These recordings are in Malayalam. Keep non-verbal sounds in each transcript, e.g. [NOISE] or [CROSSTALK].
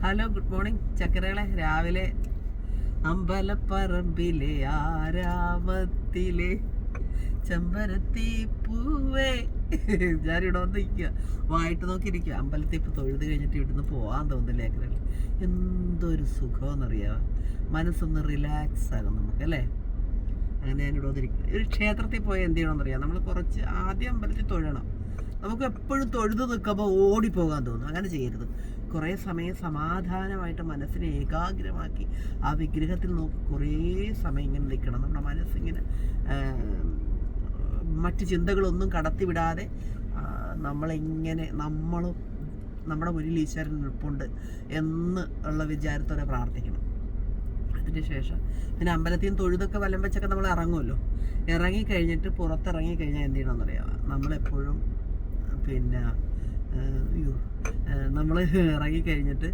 ഹലോ ഗുഡ് മോർണിംഗ് ചക്കരകളെ രാവിലെ അമ്പലപ്പറമ്പിലെ ആരാമത്തിലെ ചെമ്പരത്തി പൂവേ ഞാനിവിടെ വന്ന് നിൽക്കുക വായിട്ട് നോക്കിയിരിക്കുക അമ്പലത്തിൽ ഇപ്പോൾ തൊഴുത് കഴിഞ്ഞിട്ട് ഇവിടുന്ന് പോകാൻ തോന്നുന്നില്ല ചക്കരകൾ എന്തൊരു സുഖമെന്നറിയാം മനസ്സൊന്ന് റിലാക്സ് ആകും നമുക്ക് അല്ലേ? അങ്ങനെ ഞാനിവിടെ വന്നിരിക്കുക ഒരു ക്ഷേത്രത്തിൽ പോയാൽ എന്ത് ചെയ്യണമെന്നറിയാം നമ്മൾ കുറച്ച് ആദ്യം അമ്പലത്തിൽ തൊഴണം. നമുക്ക് എപ്പോഴും തൊഴുത് നിൽക്കുമ്പോൾ ഓടിപ്പോകാൻ തോന്നും. അങ്ങനെ ചെയ്യരുത്. കുറേ സമയം സമാധാനമായിട്ട് മനസ്സിനെ ഏകാഗ്രമാക്കി ആ വിഗ്രഹത്തിൽ നോക്കി കുറേ സമയം ഇങ്ങനെ നിൽക്കണം. നമ്മുടെ മനസ്സിങ്ങനെ മറ്റ് ചിന്തകളൊന്നും കടത്തിവിടാതെ നമ്മളിങ്ങനെ നമ്മളും നമ്മുടെ മുന്നിൽ ഈശ്വരൻ നിൽപ്പുണ്ട് എന്ന് ഉള്ള വിചാരത്തോടെ പ്രാർത്ഥിക്കണം. അതിന് ശേഷം പിന്നെ അമ്പലത്തിൽ നിന്ന് തൊഴുതൊക്കെ വലം വെച്ചൊക്കെ നമ്മൾ ഇറങ്ങുമല്ലോ. ഇറങ്ങി കഴിഞ്ഞിട്ട് പുറത്തിറങ്ങി കഴിഞ്ഞാൽ എന്ത് ചെയ്യണമെന്നറിയാം നമ്മളെപ്പോഴും പിന്നെ അയ്യോ നമ്മൾ ഇറങ്ങി കഴിഞ്ഞിട്ട്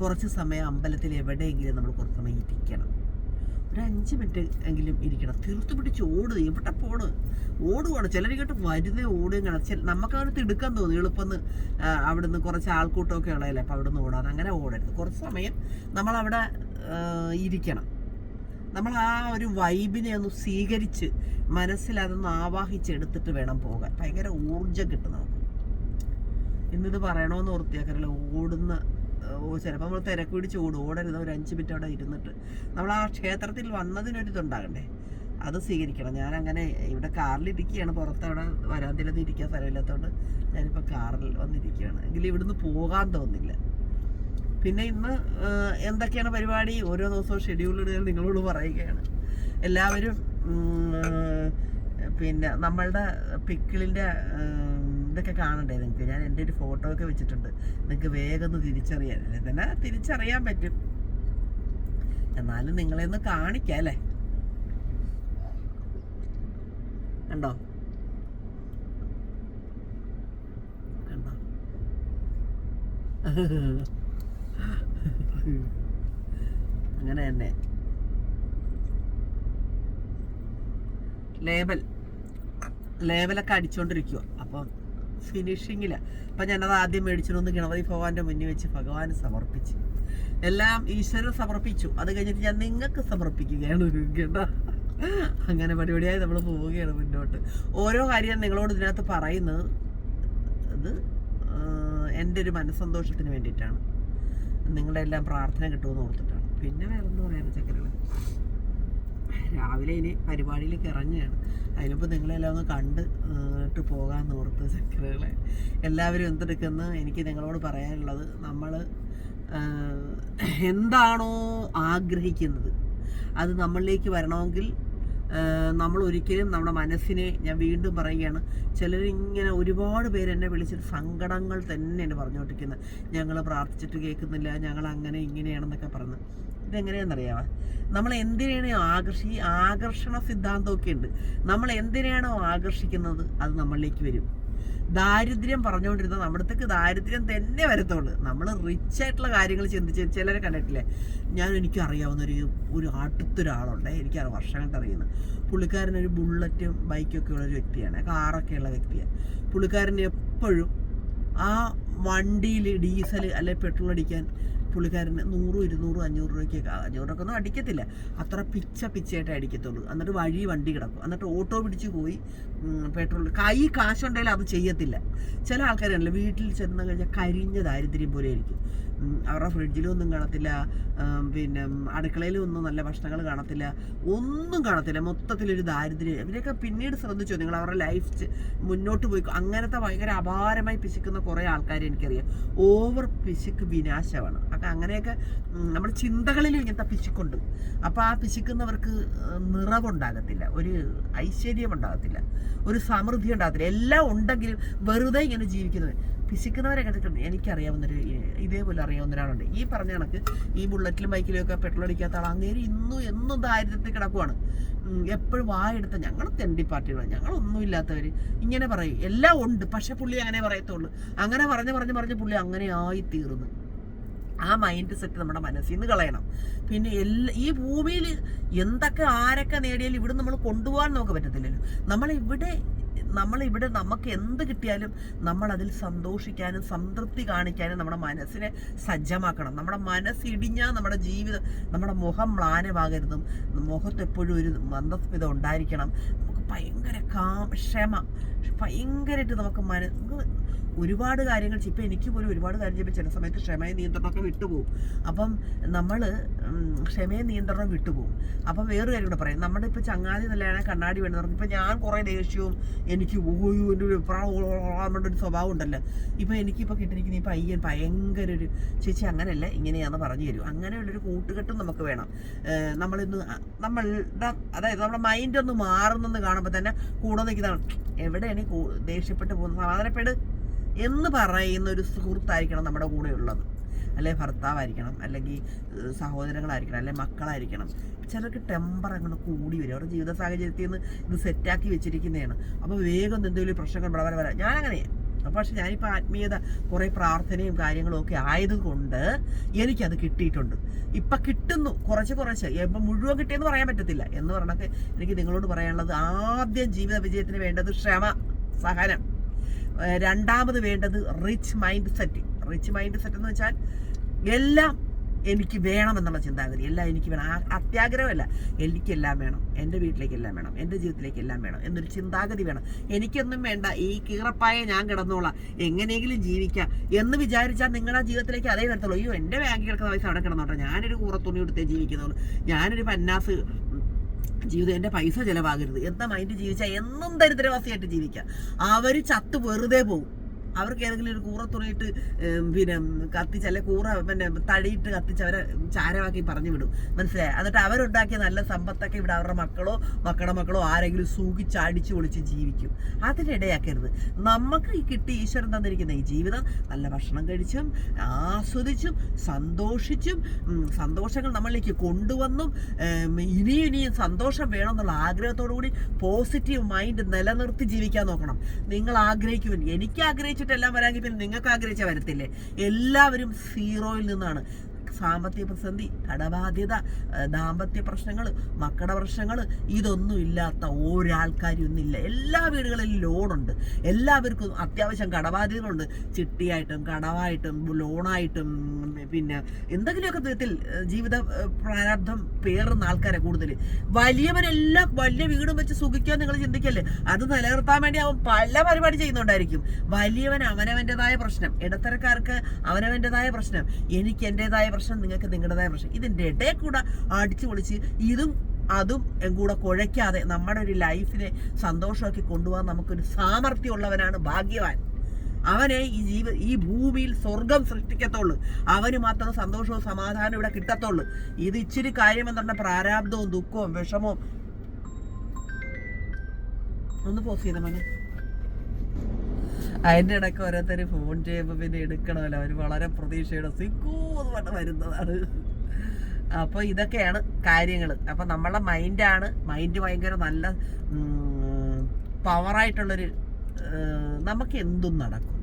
കുറച്ച് സമയം അമ്പലത്തിൽ എവിടെയെങ്കിലും നമ്മൾ കുറച്ച് സമയം ഇരിക്കണം. ഒരു അഞ്ച് മിനിറ്റ് എങ്കിലും ഇരിക്കണം. തീർത്ത് പിടിച്ച് ഓടുക എവിടെ പോണ്? ഓടുവാണ്. ചിലരിങ്ങോട്ട് വരുന്നേ ഓടുകയും കാണാം. നമുക്കങ്ങനെ തിടുക്കാൻ തോന്നുന്നു എളുപ്പമെന്ന് അവിടെ നിന്ന് കുറച്ച് ആൾക്കൂട്ടമൊക്കെ ഉള്ളതല്ലേ? അപ്പോൾ നിന്ന് ഓടാൻ. അങ്ങനെ ഓടരുത്. കുറച്ച് സമയം നമ്മളവിടെ ഇരിക്കണം. നമ്മൾ ആ ഒരു വൈബിനെ ഒന്ന് സ്വീകരിച്ച് മനസ്സിൽ അതൊന്ന് ആവാഹിച്ചെടുത്തിട്ട് വേണം പോകാൻ. ഭയങ്കര ഊർജം കിട്ടും നമുക്ക്. ഇന്നിത് പറയണമെന്ന് ഓർത്തിയാക്കറില്ല ഓടുന്ന ചിലപ്പോൾ നമ്മൾ തിരക്ക് പിടിച്ച് ഓടും. ഓടരുത്. ഒരു അഞ്ച് മിനിറ്റ് അവിടെ ഇരുന്നിട്ട്. നമ്മൾ ആ ക്ഷേത്രത്തിൽ വന്നതിനൊരു ഇതുണ്ടാകണ്ടേ? അത് സ്വീകരിക്കണം. ഞാൻ അങ്ങനെ ഇവിടെ കാറിലിരിക്കുകയാണ്. പുറത്ത് അവിടെ വരാന്തിലൊന്നും ഇരിക്കാൻ സ്ഥലമില്ലാത്തതുകൊണ്ട് ഞാനിപ്പോൾ കാറിൽ വന്നിരിക്കുകയാണ്. എങ്കിലും ഇവിടുന്ന് പോകാൻ തോന്നില്ല. പിന്നെ ഇന്ന് എന്തൊക്കെയാണ് പരിപാടി? ഓരോ ദിവസവും ഷെഡ്യൂൾ ഇടുക നിങ്ങളോട് പറയുകയാണ്. എല്ലാവരും പിന്നെ നമ്മളുടെ പിക്കിളിന്റെ ഇതൊക്കെ കാണണ്ടേ നിങ്ങൾക്ക് ഞാൻ എന്റെ ഒരു ഫോട്ടോ ഒക്കെ വെച്ചിട്ടുണ്ട്. നിങ്ങൾക്ക് വേഗം ഒന്ന് തിരിച്ചറിയാൻ അല്ലേ തന്നെ തിരിച്ചറിയാൻ പറ്റും. എന്നാലും നിങ്ങളെ ഒന്ന് കാണിക്കാം അല്ലേ? കണ്ടോ? കണ്ടോ? [LAUGHS] അങ്ങനെ തന്നെ. ലേബൽ ലേബലൊക്കെ അടിച്ചുകൊണ്ടിരിക്കുക അപ്പം ഫിനിഷിങ്ങില്ല അപ്പം ഞാനത് ആദ്യം മേടിച്ചിരുന്നു ഗണപതി ഭഗവാന്റെ മുന്നിൽ വെച്ച് ഭഗവാന് സമർപ്പിച്ച്. എല്ലാം ഈശ്വരൻ സമർപ്പിച്ചു. അത് കഴിഞ്ഞിട്ട് ഞാൻ നിങ്ങൾക്ക് സമർപ്പിക്കുകയാണ് കേട്ടോ അങ്ങനെ പരിപാടിയായി നമ്മൾ പോവുകയാണ് മുന്നോട്ട്. ഓരോ കാര്യം നിങ്ങളോട് ഇതിനകത്ത് പറയുന്നത് ഇത് എന്റെ ഒരു മനസ്സന്തോഷത്തിന് വേണ്ടിയിട്ടാണ്. നിങ്ങളുടെ എല്ലാം പ്രാർത്ഥന കിട്ടുമെന്ന് ഓർത്തിട്ടാണ്. പിന്നെ വേറെ എന്താ പറയാൻ ചക്കരകൾ രാവിലെ ഇനി പരിപാടിയിലേക്ക് ഇറങ്ങുകയാണ്. അതിനിപ്പോൾ നിങ്ങളെല്ലാം ഒന്ന് കണ്ട് ഇട്ട് പോകാമെന്ന് ഓർത്ത് ചക്കരകളെ. എല്ലാവരും എന്തെടുക്കുന്ന എനിക്ക് നിങ്ങളോട് പറയാനുള്ളത് നമ്മൾ എന്താണോ ആഗ്രഹിക്കുന്നത് അത് നമ്മളിലേക്ക് വരണമെങ്കിൽ നമ്മൾ ഒരിക്കലും നമ്മുടെ മനസ്സിനെ ഞാൻ വീണ്ടും പറയുകയാണ് ചിലരിങ്ങനെ ഒരുപാട് പേര് എന്നെ വിളിച്ചിട്ട് സങ്കടങ്ങൾ തന്നെയാണ് പറഞ്ഞുകൊണ്ടിരിക്കുന്നത് ഞങ്ങൾ പ്രാർത്ഥിച്ചിട്ട് കേൾക്കുന്നില്ല ഞങ്ങൾ അങ്ങനെ ഇങ്ങനെയാണെന്നൊക്കെ പറഞ്ഞു. ഇതെങ്ങനെയാണെന്നറിയാമോ നമ്മൾ എന്തിനാണ് ആകർഷി ആകർഷണ സിദ്ധാന്തമൊക്കെ ഉണ്ട്. നമ്മൾ എന്തിനാണോ ആകർഷിക്കുന്നത് അത് നമ്മളിലേക്ക് വരും. ദാരിദ്ര്യം പറഞ്ഞുകൊണ്ടിരുന്ന നമ്മുടത്തേക്ക് ദാരിദ്ര്യം തന്നെ വരത്തുള്ളൂ. നമ്മൾ റിച്ച് ആയിട്ടുള്ള കാര്യങ്ങൾ ചിന്തിച്ച് ചിലരെ കണ്ടിട്ടില്ലേ? ഞാൻ എനിക്കറിയാവുന്ന ഒരു ഒരു അടുത്തൊരാളുണ്ട്. എനിക്ക് വർഷമായിട്ട് അറിയുന്നത് പുള്ളിക്കാരനൊരു ബുള്ളറ്റും ബൈക്കൊക്കെ ഉള്ള ഒരു വ്യക്തിയാണ്. കാറൊക്കെ ഉള്ള വ്യക്തിയാണ്. പുള്ളിക്കാരൻ എപ്പോഴും ആ വണ്ടിയിൽ ഡീസൽ അല്ലെങ്കിൽ പെട്രോൾ അടിക്കാൻ പുള്ളിക്കാരന് നൂറും ഇരുന്നൂറും അഞ്ഞൂറ് രൂപയ്ക്കൊക്കെ അഞ്ഞൂറൊക്കെ ഒന്നും അടിക്കത്തില്ല. അത്ര പിച്ച പിച്ചയായിട്ട് അടിക്കത്തുള്ളൂ. എന്നിട്ട് വഴി വണ്ടി കിടക്കും. എന്നിട്ട് ഓട്ടോ പിടിച്ച് പോയി പെട്രോൾ കൈ കാശുണ്ടെങ്കിൽ അത് ചെയ്യത്തില്ല. ചില ആൾക്കാരുണ്ടല്ലോ വീട്ടിൽ ചെന്ന് കഴിഞ്ഞാൽ കരിഞ്ഞ ദാരിദ്ര്യം പോലെ ആയിരിക്കും. അവരുടെ ഫ്രിഡ്ജിലൊന്നും കാണത്തില്ല പിന്നെ അടുക്കളയിലും ഒന്നും നല്ല ഭക്ഷണങ്ങൾ കാണത്തില്ല ഒന്നും കാണത്തില്ല. മൊത്തത്തിലൊരു ദാരിദ്ര്യം. ഇവരൊക്കെ പിന്നീട് ശ്രദ്ധിച്ചു? നിങ്ങൾ അവരുടെ ലൈഫ് മുന്നോട്ട് പോയി. അങ്ങനത്തെ ഭയങ്കര അപാരമായി പിശുക്കുന്ന കുറേ ആൾക്കാരെ എനിക്കറിയാം. ഓവർ പിശുക്ക് വിനാശമാണ്. അങ്ങനെയൊക്കെ നമ്മുടെ ചിന്തകളിലും ഇങ്ങനത്തെ പിശുക്കുണ്ട്. അപ്പോൾ ആ പിശുക്കുന്നവർക്ക് നിറവുണ്ടാകത്തില്ല. ഒരു ഐശ്വര്യം ഉണ്ടാകത്തില്ല ഒരു സമൃദ്ധി ഉണ്ടാകത്തില്ല. എല്ലാം ഉണ്ടെങ്കിലും വെറുതെ ഇങ്ങനെ ജീവിക്കുന്നത് പിശുക്കുന്നവരെ കണ്ടിട്ടുണ്ട്. എനിക്കറിയാവുന്നൊരു ഇതേപോലെ അറിയാവുന്ന ഒരാളുണ്ട്. ഈ പറഞ്ഞ കണക്ക് ഈ ബുള്ളറ്റിലും ബൈക്കിലും ഒക്കെ പെട്രോൾ അടിക്കാത്ത ആൾ അങ്ങേര് ഇന്നും എന്നും ദാരിദ്ര്യത്തിൽ കിടക്കുവാണ്. എപ്പോഴും വായെടുത്ത ഞങ്ങൾ തെണ്ടി പാർട്ടികളാണ് ഞങ്ങളൊന്നും ഇല്ലാത്തവർ ഇങ്ങനെ പറയും. എല്ലാം ഉണ്ട്. പക്ഷെ പുള്ളി അങ്ങനെ പറയത്തുള്ളൂ. അങ്ങനെ പറഞ്ഞ് പറഞ്ഞ് പറഞ്ഞ് പുള്ളി അങ്ങനെ ആയി തീർന്നു ആ മൈൻഡ് സെറ്റ് നമ്മുടെ മനസ്സിൽ നിന്ന് കളയണം. പിന്നെ എല്ലാ ഈ ഭൂമിയിൽ എന്തൊക്കെ ആരൊക്കെ നേടിയാലും ഇവിടെ നമ്മൾ കൊണ്ടുപോകാൻ നമുക്ക് പറ്റത്തില്ലല്ലോ. നമ്മളിവിടെ നമ്മളിവിടെ നമുക്ക് എന്ത് കിട്ടിയാലും നമ്മൾ സന്തോഷിക്കാനും സംതൃപ്തി കാണിക്കാനും നമ്മുടെ മനസ്സിനെ സജ്ജമാക്കണം. നമ്മുടെ മനസ്സ് ഇടിഞ്ഞാൽ നമ്മുടെ ജീവിതം നമ്മുടെ മുഖം മ്ലാനമാകരുതും. മുഖത്ത് എപ്പോഴും ഒരു മന്ദസ്മിതം ഉണ്ടായിരിക്കണം. നമുക്ക് ഭയങ്കര കാ ക്ഷമ. ഭയങ്കരമായിട്ട് നമുക്ക് മന ഒരുപാട് കാര്യങ്ങൾ ഇപ്പം എനിക്ക് പോലും ഒരുപാട് കാര്യം ചെയ്യുമ്പോൾ ചില സമയത്ത് ക്ഷമയും നിയന്ത്രണമൊക്കെ വിട്ടുപോകും. അപ്പം നമ്മൾ ക്ഷമയും നിയന്ത്രണം വിട്ടുപോകും. അപ്പം വേറൊരു കാര്യം കൂടെ പറയാം. നമ്മുടെ ഇപ്പോൾ ചങ്ങാതി നല്ലതാണ് കണ്ണാടി വേണം പറഞ്ഞു ഇപ്പം ഞാൻ കുറേ ദേഷ്യവും എനിക്ക് ഓയോ എന്റെ ഒരു നമ്മുടെ ഒരു സ്വഭാവം ഉണ്ടല്ലോ. ഇപ്പം എനിക്കിപ്പോൾ കിട്ടിയിരിക്കുന്ന ഈ പയ്യൻ ഭയങ്കര ഒരു ചേച്ചി അങ്ങനെയല്ല ഇങ്ങനെയാണെന്ന് പറഞ്ഞു തരും. അങ്ങനെയുള്ളൊരു കൂട്ടുകെട്ടും നമുക്ക് വേണം. നമ്മളിന്ന് നമ്മളുടെ അതായത് നമ്മുടെ മൈൻഡ് ഒന്ന് മാറുന്നെന്ന് കാണുമ്പോൾ തന്നെ കൂടെ നിൽക്കുന്നതാണ്. എവിടെയാണ് ദേഷ്യപ്പെട്ട് പോകുന്നത്? സമാധാനപ്പെട്. എന്ന് പറയുന്ന ഒരു സുഹൃത്തായിരിക്കണം നമ്മുടെ കൂടെ ഉള്ളത് അല്ലെ ഭർത്താവായിരിക്കണം അല്ലെങ്കിൽ സഹോദരങ്ങളായിരിക്കണം അല്ലെ മക്കളായിരിക്കണം. ചിലർക്ക് ടെമ്പർ അങ്ങനെ കൂടി വരും. അവരുടെ ജീവിത സാഹചര്യത്തിൽ നിന്ന് ഇത് സെറ്റാക്കി വെച്ചിരിക്കുന്നതാണ്. അപ്പോൾ വേഗം എന്തെങ്കിലും പ്രശ്നങ്ങൾ വളരെ വരെ. ഞാനങ്ങനെയാണ് അപ്പോൾ പക്ഷെ ഞാനിപ്പോൾ ആത്മീയത കുറേ പ്രാർത്ഥനയും കാര്യങ്ങളും ഒക്കെ ആയതുകൊണ്ട് എനിക്കത് കിട്ടിയിട്ടുണ്ട്. ഇപ്പം കിട്ടുന്നു. കുറച്ച് കുറച്ച്. ഇപ്പം മുഴുവൻ കിട്ടിയെന്ന് പറയാൻ പറ്റത്തില്ല. എന്ന് പറഞ്ഞൊക്കെ എനിക്ക് നിങ്ങളോട് പറയാനുള്ളത് ആദ്യം ജീവിത വിജയത്തിന് വേണ്ടത് ക്ഷമ സഹനം. രണ്ടാമത് വേണ്ടത് rich mind set rich mind set എന്ന് വെച്ചാൽ എല്ലാം എനിക്ക് വേണം എന്നുള്ള ചിന്താഗതി. എല്ലാം എനിക്ക് വേണം. അത്യാഗ്രഹമല്ല. എനിക്കെല്ലാം വേണം. എന്റെ വീട്ടിലേക്ക് എല്ലാം വേണം. എന്റെ ജീവിതത്തിലേക്ക് എല്ലാം വേണം എന്നൊരു ചിന്താഗതി വേണം. എനിക്കൊന്നും വേണ്ട. ഈ കീറപ്പായ ഞാൻ കിടന്നോളാം. എങ്ങനെയെങ്കിലും ജീവിക്കാം എന്ന് വിചാരിച്ചാൽ നിങ്ങളുടെ ജീവിതത്തിലേക്ക് അതേ വരത്തുള്ളൂ. അയ്യോ എന്റെ ബാങ്കിൽ കിടക്കുന്ന പൈസ അവിടെ കിടന്നോട്ടെ. ഞാനൊരു കൂറത്തുണി എടുത്തേ ജീവിക്കുന്നുള്ളൂ. ഞാനൊരു പന്നാസ് ജീവിതം എന്റെ പൈസ ചിലവാകരുത്. എന്താ മൈൻഡ് ജീവിച്ചാൽ എന്നും ദരിദ്രവാസിയായിട്ട് ജീവിക്കാം. അവർ ചത്ത് വെറുതെ പോകും അവർക്ക് ഏതെങ്കിലും ഒരു കൂറ തുണിയിട്ട് പിന്നെ കത്തിച്ച് അല്ലെ കൂറ പിന്നെ തടിയിട്ട് കത്തിച്ച് അവരെ ചാരമാക്കി പറഞ്ഞു വിടും. മനസ്സിലായി? എന്നിട്ട് അവരുണ്ടാക്കിയ നല്ല സമ്പത്തൊക്കെ ഇവിടെ അവരുടെ മക്കളോ മക്കളുടെ മക്കളോ ആരെങ്കിലും സൂക്ഷിച്ച് അടിച്ചു പൊളിച്ച് ജീവിക്കും. അതിനിടയാക്കരുത് നമുക്ക് ഈ കിട്ടി ഈശ്വരൻ തന്നിരിക്കുന്ന ഈ ജീവിതം നല്ല ഭക്ഷണം കഴിച്ചും ആസ്വദിച്ചും സന്തോഷിച്ചും സന്തോഷങ്ങൾ നമ്മളിലേക്ക് കൊണ്ടുവന്നും ഇനിയും ഇനിയും സന്തോഷം വേണമെന്നുള്ള ആഗ്രഹത്തോടു കൂടി പോസിറ്റീവ് മൈൻഡ് നിലനിർത്തി ജീവിക്കാൻ നോക്കണം. നിങ്ങൾ ആഗ്രഹിക്കുമെങ്കിൽ എനിക്ക് ആഗ്രഹിച്ചിട്ടെല്ലാം വരാമെങ്കിൽ പിന്നെ നിങ്ങൾക്ക് ആഗ്രഹിച്ചാൽ വരത്തില്ലേ? എല്ലാവരും സീറോയിൽ നിന്നാണ്. സാമ്പത്തിക പ്രതിസന്ധി കടബാധ്യത ദാമ്പത്യ പ്രശ്നങ്ങൾ മക്കളുടെ പ്രശ്നങ്ങൾ ഇതൊന്നും ഇല്ലാത്ത ഒരാൾക്കാരും ഇന്നില്ല എല്ലാ വീടുകളിലും ലോണുണ്ട്. എല്ലാവർക്കും അത്യാവശ്യം കടബാധ്യതകളുണ്ട്. ചിട്ടിയായിട്ടും കടവായിട്ടും ലോണായിട്ടും പിന്നെ എന്തെങ്കിലുമൊക്കെ വിധത്തിൽ ജീവിത ഏഹ് പ്രാരാബ്ധം പേറുന്ന ആൾക്കാരെ കൂടുതൽ വലിയവരെല്ലാം വലിയ വീടും വെച്ച് സുഖിക്കാൻ നിങ്ങൾ ചിന്തിക്കല്ലേ? അത് നിലനിർത്താൻ വേണ്ടി അവൻ പല പരിപാടി ചെയ്യുന്നുണ്ടായിരിക്കും. വലിയവൻ അവനവന്റെതായ പ്രശ്നം. ഇടത്തരക്കാർക്ക് അവനവന്റെതായ പ്രശ്നം. എനിക്ക് എന്റെതായ പ്രശ്നം. നിങ്ങൾക്ക് നിങ്ങളുടേതായ പ്രശ്നം. ഇതിന്റെ ഇടയിൽ കൂടെ അടിച്ചു പൊളിച്ച് ഇതും അതും കൂടെ കുഴയ്ക്കാതെ നമ്മുടെ ഒരു ലൈഫിനെ സന്തോഷമാക്കി കൊണ്ടുപോകാൻ നമുക്കൊരു സാമർഥ്യമുള്ളവനാണ് ഭാഗ്യവാൻ. അവനെ ഈ ജീവ ഈ ഭൂമിയിൽ സ്വർഗം സൃഷ്ടിക്കത്തുള്ളൂ. അവന് മാത്രം സന്തോഷവും സമാധാനവും ഇവിടെ കിട്ടത്തുള്ളൂ. ഇത് ഇച്ചിരി കാര്യം എന്താണ് പ്രാരാബ്ദവും ദുഃഖവും വിഷമവും. ഒന്ന് പോസ് ചെയ്ത മോനെ. അതിന്റെ ഇടയ്ക്ക് ഓരോരുത്തർ ഫോൺ ചെയ്യുമ്പോൾ പിന്നെ എടുക്കണമല്ലോ. അവർ വളരെ പ്രതീക്ഷയുടെ സിക്കൂ എന്ന് പറഞ്ഞ് വരുന്നതാണ്. അപ്പോൾ ഇതൊക്കെയാണ് കാര്യങ്ങൾ അപ്പോൾ നമ്മളെ മൈൻഡാണ് മൈൻഡ് ഭയങ്കര നല്ല പവറായിട്ടുള്ളൊരു നമുക്ക് എന്തും നടക്കും.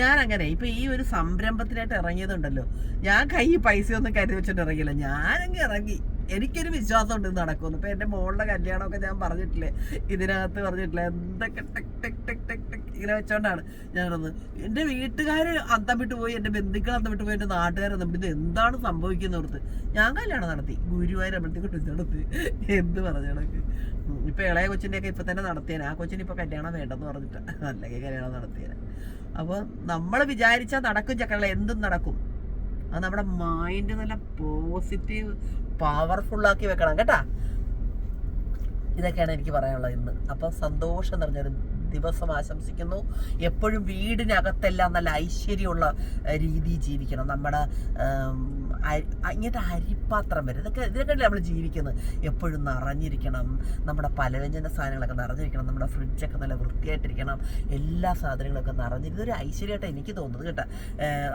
ഞാൻ അങ്ങനെ ഇപ്പൊ ഈ ഒരു സംരംഭത്തിനായിട്ട് ഇറങ്ങിയതുണ്ടല്ലോ. ഞാൻ കൈ പൈസ ഒന്നും കരുതി വെച്ചിട്ട് ഇറങ്ങിയില്ല. ഞാനങ്ങ് ഇറങ്ങി. എനിക്കൊരു വിശ്വാസം ഉണ്ട് നടക്കുന്നു ഇപ്പൊ എന്റെ മോളുടെ കല്യാണമൊക്കെ ഞാൻ പറഞ്ഞിട്ടില്ലേ? ഇതിനകത്ത് പറഞ്ഞിട്ടില്ലേ? എന്തൊക്കെ tech tech tech tech tech ഇങ്ങനെ വെച്ചോണ്ടാണ് ഞാനത് എന്റെ വീട്ടുകാർ അന്തം വിട്ട് പോയി എന്റെ ബന്ധുക്കൾ അന്തം വിട്ട് പോയി എന്റെ നാട്ടുകാർ അന്തം വിട്ട് എന്താണ് സംഭവിക്കുന്നത് ഓർത്ത്? ഞാൻ കല്യാണം നടത്തി. ഗുരുവായൂർ അമ്പലത്തിൽ നടത്തി. എന്ത് പറഞ്ഞു കണക്ക് ഇപ്പൊ ഇളയ കൊച്ചിന്റെ ഒക്കെ ഇപ്പൊ തന്നെ നടത്തിയേനെ. ആ കൊച്ചിന് ഇപ്പൊ കല്യാണം വേണ്ടെന്ന് പറഞ്ഞിട്ട്. [LAUGHS] അല്ലെങ്കിൽ കല്യാണം നടത്തിയേനെ. അപ്പൊ നമ്മൾ വിചാരിച്ചാൽ നടക്കും ചക്കള എന്തും നടക്കും. അത് നമ്മുടെ മൈൻഡ് നല്ല പോസിറ്റീവ് പവർഫുൾ ആക്കി വെക്കണം കേട്ടാ. ഇതൊക്കെയാണ് എനിക്ക് പറയാനുള്ളത് ഇന്ന്. അപ്പൊ സന്തോഷം നിറഞ്ഞൊരു ദിവസം ആശംസിക്കുന്നു. എപ്പോഴും വീടിനകത്തെല്ലാം നല്ല ഐശ്വര്യമുള്ള രീതി ജീവിക്കണം. നമ്മുടെ ഇങ്ങനത്തെ അരിപ്പാത്രം വരെ. ഇതൊക്കെ ഇതിനൊക്കെ നമ്മൾ ജീവിക്കുന്നത് എപ്പോഴും നിറഞ്ഞിരിക്കണം. നമ്മുടെ പലവ്യഞ്ജന സാധനങ്ങളൊക്കെ നിറഞ്ഞിരിക്കണം. നമ്മുടെ ഫ്രിഡ്ജൊക്കെ നല്ല വൃത്തിയായിട്ടിരിക്കണം. എല്ലാ സാധനങ്ങളൊക്കെ നിറഞ്ഞിരിക്കും ഒരു ഐശ്വര്യമായിട്ട് എനിക്ക് തോന്നുന്നത് കേട്ടോ.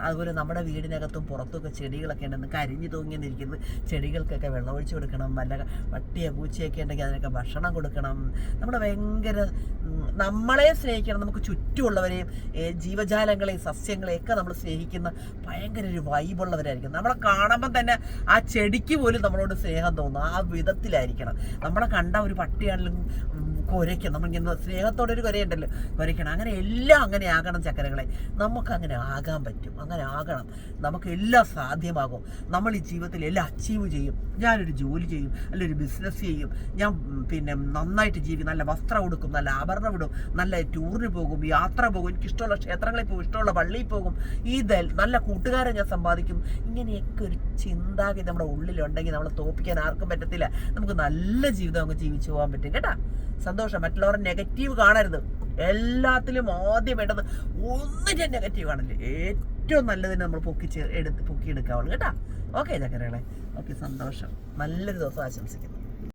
അതുപോലെ നമ്മുടെ വീടിനകത്തും പുറത്തുമൊക്കെ ചെടികളൊക്കെ ഉണ്ടെന്ന് കരിഞ്ഞു തൂങ്ങി നിൽക്കുന്നത് ചെടികൾക്കൊക്കെ വെള്ളം ഒഴിച്ചു കൊടുക്കണം. നല്ല പട്ടിയോ പൂച്ചയൊക്കെ ഉണ്ടെങ്കിൽ അതിനൊക്കെ ഭക്ഷണം കൊടുക്കണം. നമ്മുടെ ഭയങ്കര നമ്മളെ സ്നേഹിക്കണം. നമുക്ക് ചുറ്റുമുള്ളവരെയും ജീവജാലങ്ങളെയും സസ്യങ്ങളെയും ഒക്കെ നമ്മൾ സ്നേഹിക്കുന്ന ഭയങ്കര ഒരു വൈബുള്ളവരായിരിക്കും. നമ്മളെ കാണുമ്പം തന്നെ ആ ചെടിക്ക് പോലും നമ്മളോട് സ്നേഹം തോന്നും. ആ വിധത്തിലായിരിക്കണം. നമ്മളെ കണ്ട ഒരു പട്ടിയാണെങ്കിലും കുരയ്ക്കണം. നമ്മളിങ്ങനെ സ്നേഹത്തോടെ ഒരു കുരയുണ്ടല്ലോ. കുരയ്ക്കണം. അങ്ങനെ എല്ലാം അങ്ങനെ ആകണം ചക്കരകളെ. നമുക്ക് അങ്ങനെ ആകാൻ പറ്റും. അങ്ങനെ ആകണം. നമുക്ക് എല്ലാം സാധ്യമാകും. നമ്മൾ ഈ ജീവിതത്തിൽ എല്ലാം അച്ചീവ് ചെയ്യും. ഞാനൊരു ജോലി ചെയ്യും. അല്ലെങ്കിൽ ഒരു ബിസിനസ് ചെയ്യും. ഞാൻ പിന്നെ നന്നായിട്ട് ജീവിക്കും. നല്ല വസ്ത്രം ഉടുക്കും. നല്ല ആഭരണം ഇടും. നല്ല ടൂറിന് പോകും. യാത്ര പോകും. എനിക്കിഷ്ടമുള്ള ക്ഷേത്രങ്ങളിൽ പോകും. ഇഷ്ടമുള്ള പള്ളിയിൽ പോകും. ഈ നല്ല കൂട്ടുകാരെ ഞാൻ സമ്പാദിക്കും. ഇങ്ങനെയൊക്കെ ഒരു ചിന്താഗതി നമ്മുടെ ഉള്ളിലുണ്ടെങ്കിൽ നമ്മളെ തോപ്പിക്കാൻ ആർക്കും പറ്റത്തില്ല. നമുക്ക് നല്ല ജീവിതം നമുക്ക് ജീവിച്ചു പോകാൻ പറ്റും. കേട്ടാ? സന്തോഷം. മറ്റുള്ളവരെ നെഗറ്റീവ് കാണരുത്. എല്ലാത്തിലും ആദ്യം വേണ്ടത് ഒന്നിന്റെ നെഗറ്റീവ് കാണില്ല ഏറ്റവും നല്ലതിനെ നമ്മൾ പൊക്കിച്ച് എടുത്ത് പൊക്കിയെടുക്കാവുള്ളൂ. കേട്ടാ? ഓക്കെ ചക്കരകളെ. ഓക്കെ സന്തോഷം. നല്ലൊരു ദിവസം ആശംസിക്കുന്നു.